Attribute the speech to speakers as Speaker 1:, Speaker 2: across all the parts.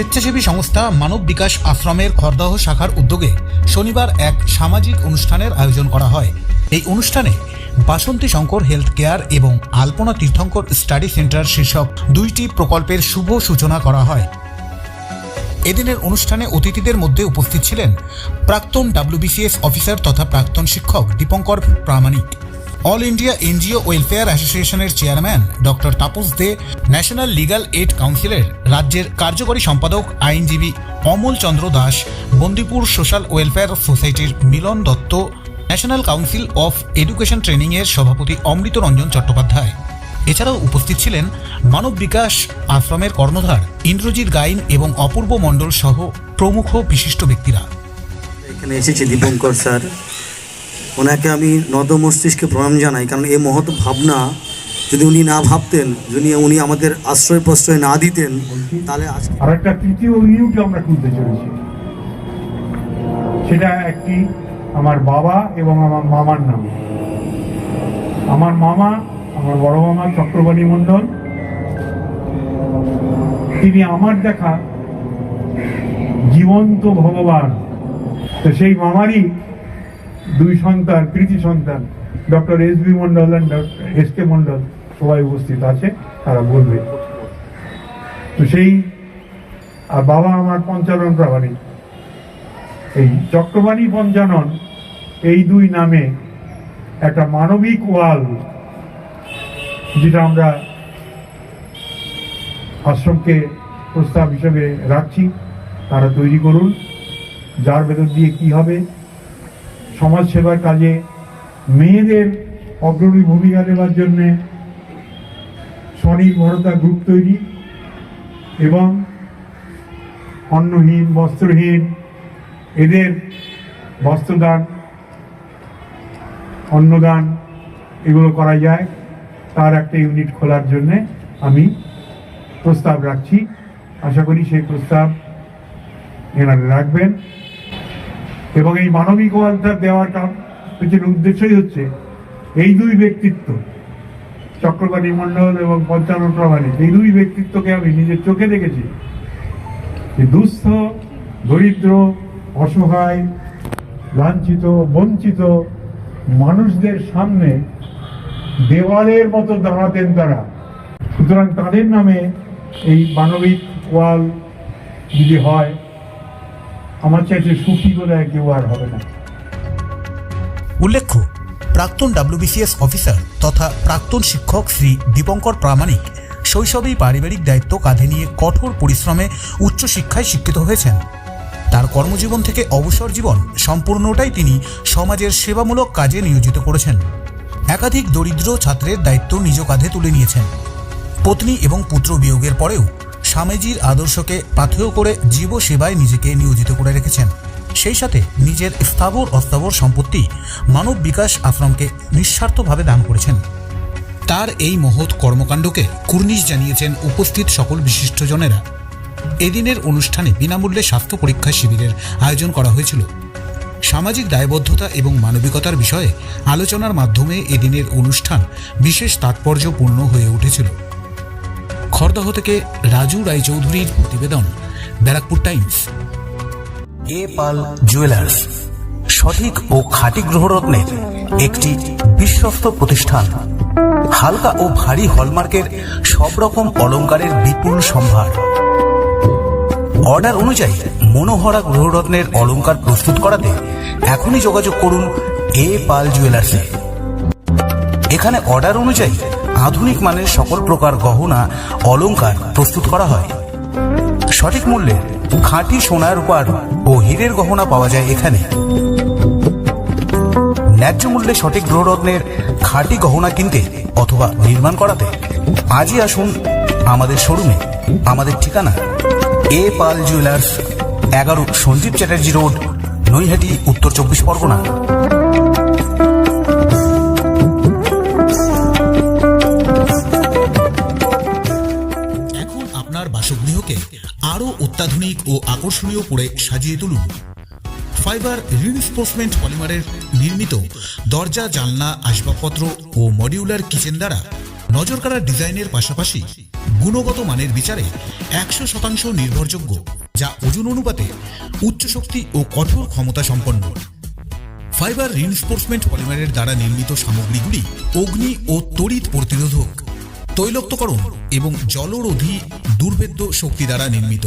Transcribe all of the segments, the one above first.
Speaker 1: স্বেচ্ছাসেবী সংস্থা মানব বিকাশ আশ্রমের খরদাহ শাখার উদ্যোগে শনিবার এক সামাজিক অনুষ্ঠানের আয়োজন করা হয়। এই অনুষ্ঠানে বাসন্তী শঙ্কর হেলথ কেয়ার এবং আলপনা তীর্থঙ্কর স্টাডি সেন্টার শীর্ষক দুইটি প্রকল্পের শুভ সূচনা করা হয়। এদিনের অনুষ্ঠানে অতিথিদের মধ্যে উপস্থিত ছিলেন প্রাক্তন ডাব্লিউবিসিএস অফিসার তথা প্রাক্তন শিক্ষক Dipankar Pramanik. All India NGO welfare অ্যাসোসিয়েশনের chairman doctor Tapas De, national legal aid কাউন্সিলের রাজ্যের কার্যকরী সম্পাদক, আইনজীবী অমল চন্দ্র দাস, বন্দিপুর সোশ্যাল ওয়েলফেয়ার সোসাইটির Milan Dutta, national council of education ট্রেনিংয়ের সভাপতি অমৃত রঞ্জন চট্টোপাধ্যায়। এছাড়াও উপস্থিত ছিলেন মানব বিকাশ আশ্রমের কর্ণধার ইন্দ্রজিৎ গাইন এবং অপূর্ব মণ্ডল সহ প্রমুখ বিশিষ্ট ব্যক্তিরা।
Speaker 2: এখানে এসেছি দীপঙ্কর স্যার। ওনাকে আমি নদ মস্তিষ্কে প্রণাম জানাই, কারণ এই মহৎ ভাবনা যদি উনি না ভাবতেন, যদি উনি আমাদের আশ্রয় প্রশ্রয় না দিতেন, তাহলে
Speaker 3: আর একটা তৃতীয় ইউনিট আমরা খুলতে চলেছি। সেটা একটি আমার বাবা এবং আমার মামার নাম। আমার মামা, আমার বড় মামা চক্রবাণী মণ্ডল, তিনি আমার দেখা জীবন্ত ভগবান। তো সেই মামারই দুই সন্তান, কৃতি সন্তান, doctor S B Mondal and S K Mondal সবাই উপস্থিত আছে, তারা বলবে। তো সেই, আর বাবা আমার পঞ্চানন প্রামাণিক এই চক্রবাণী পঞ্চানন এই দুই নামে একটা মানবিক ওয়াল, যেটা আমরা আশ্রমকে প্রস্তাব হিসেবে রাখছি। তারা তৈরি করুন, যার ভেতর দিয়ে কি হবে সমাজ সেবার কাজে মেয়েদের অগ্রণী ভূমিকা দেওয়ার জন্যে স্বনির্ভরতা গ্রুপ তৈরি এবং অন্নহীন, বস্ত্রহীন এদের বস্ত্রদান, অন্নদান এগুলো করা যায়। তার একটা ইউনিট খোলার জন্যে আমি প্রস্তাব রাখছি। আশা করি সেই প্রস্তাব এনারা রাখবেন। এবং এই মানবিক দেওয়ার কাম পেছনে উদ্দেশ্যই হচ্ছে এই দুই ব্যক্তিত্ব চক্রবাণী মণ্ডল এবং পঞ্চানন প্রামাণিক এই দুই ব্যক্তিত্বকে আমি নিজের চোখে দেখেছি। দুস্থ, দরিদ্র, অসহায়, লাঞ্ছিত, বঞ্চিত মানুষদের সামনে দেওয়ালের মতো দাঁড়াতেন তারা। সুতরাং তাদের নামে এই মানবিক ওয়াল যদি হয় আমার চাইতে সুখী বলে কেউ আর হবে না।
Speaker 1: উল্লেখ্য, প্রাক্তন ডাব্লিউবিসিএস অফিসার তথা প্রাক্তন শিক্ষক শ্রী দীপঙ্কর প্রামাণিক শৈশবেই পারিবারিক দায়িত্ব কাঁধে নিয়ে কঠোর পরিশ্রমে উচ্চশিক্ষায় শিক্ষিত হয়েছেন। তার কর্মজীবন থেকে অবসর জীবন সম্পূর্ণটাই তিনি সমাজের সেবামূলক কাজে নিয়োজিত করেছেন। একাধিক দরিদ্র ছাত্রের দায়িত্ব নিজ কাঁধে তুলে নিয়েছেন। পত্নী এবং পুত্র বিয়োগের পরেও স্বামীজির আদর্শকে পাথেয় করে জীব সেবায় নিজেকে নিয়োজিত করে রেখেছেন। সেই সাথে নিজের স্থাবর অস্থাবর সম্পত্তি মানব বিকাশ আশ্রমকে নিঃস্বার্থভাবে দান করেছেন। তার এই মহৎ কর্মকাণ্ডকে কুর্নিশ জানিয়েছেন উপস্থিত সকল বিশিষ্টজনেরা। এদিনের অনুষ্ঠানে বিনামূল্যে স্বাস্থ্য পরীক্ষা শিবিরের আয়োজন করা হয়েছিল। সামাজিক দায়বদ্ধতা এবং মানবিকতার বিষয়ে আলোচনার মাধ্যমে এদিনের অনুষ্ঠান বিশেষ তাৎপর্যপূর্ণ হয়ে উঠেছিল। খড়দহ থেকে রাজু রায়চৌধুরীর প্রতিবেদন, Barrackpore Times.
Speaker 4: A Pal jewellers, সঠিক ও খাঁটি গ্রহরত্নের একটি বিশ্বস্ত প্রতিষ্ঠান। হালকা ও ভারী হলমার্কের সব রকম অলংকারের বিপুল সম্ভার। অর্ডার অনুযায়ী মনোহরা গ্রহরত্নের অলংকার প্রস্তুত করাতে এখনই যোগাযোগ করুন এ পাল জুয়েলার্সে। এখানে অর্ডার অনুযায়ী আধুনিক মানের সকল প্রকার গহনা অলঙ্কার প্রস্তুত করা হয়। সঠিক মূল্যে খাঁটি সোনার রূপার ও হীরের গহনা পাওয়া যায় এখানে। ন্যায্য মূল্যে সঠিক গ্রহরত্নের খাঁটি গহনা কিনতে অথবা নির্মাণ করাতে আজই আসুন আমাদের শোরুমে। আমাদের ঠিকানা এ পাল জুয়েলার্স, এগারো সঞ্জীব চ্যাটার্জি রোড, নৈহাটি, উত্তর চব্বিশ পরগনা।
Speaker 1: অত্যাধুনিক ও আকর্ষণীয় করে সাজিয়ে তুলুন। ফাইবার রিইনফোর্সমেন্ট পলিমারের নির্মিত দরজা, জানলা, আসবাবপত্র ও মডিউলার কিচেন দ্বারা নজরকাড়া ডিজাইনের পাশাপাশি গুণগত মানের বিচারে একশো শতাংশ নির্ভরযোগ্য, যা ওজন অনুপাতে উচ্চ শক্তি ও কঠোর ক্ষমতা সম্পন্ন। ফাইবার রিনফোর্সমেন্ট পলিমারের দ্বারা নির্মিত সামগ্রীগুলি অগ্নি ও তড়িৎ প্রতিরোধক, তৈলক্তকরণ এবং জলরোধী দুর্ভেদ্য শক্তি দ্বারা নির্মিত।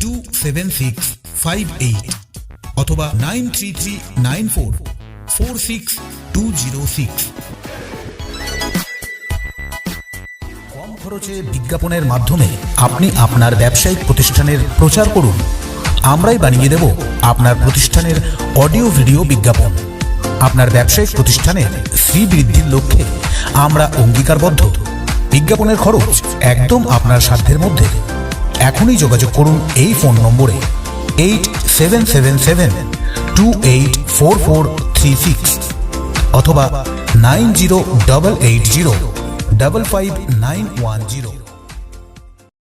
Speaker 1: two অথবা nine four six two zero six কম খরচে বিজ্ঞাপনের মাধ্যমে আপনি আপনার ব্যবসায়িক প্রতিষ্ঠানের প্রচার করুন। আমরাই বানিয়ে দেব আপনার প্রতিষ্ঠানের অডিও ভিডিও বিজ্ঞাপন। আপনার ব্যবসায়িক প্রতিষ্ঠানের শ্রী বৃদ্ধির লক্ষ্যে আমরা অঙ্গীকারবদ্ধ। বিজ্ঞাপনের খরচ একদম আপনার সাধ্যের মধ্যে। এখনই যোগাযোগ করুন এই ফোন নম্বরে। Eight seven seven seven two eight four four three six অথবা nine zero double eight zero double five nine one zero.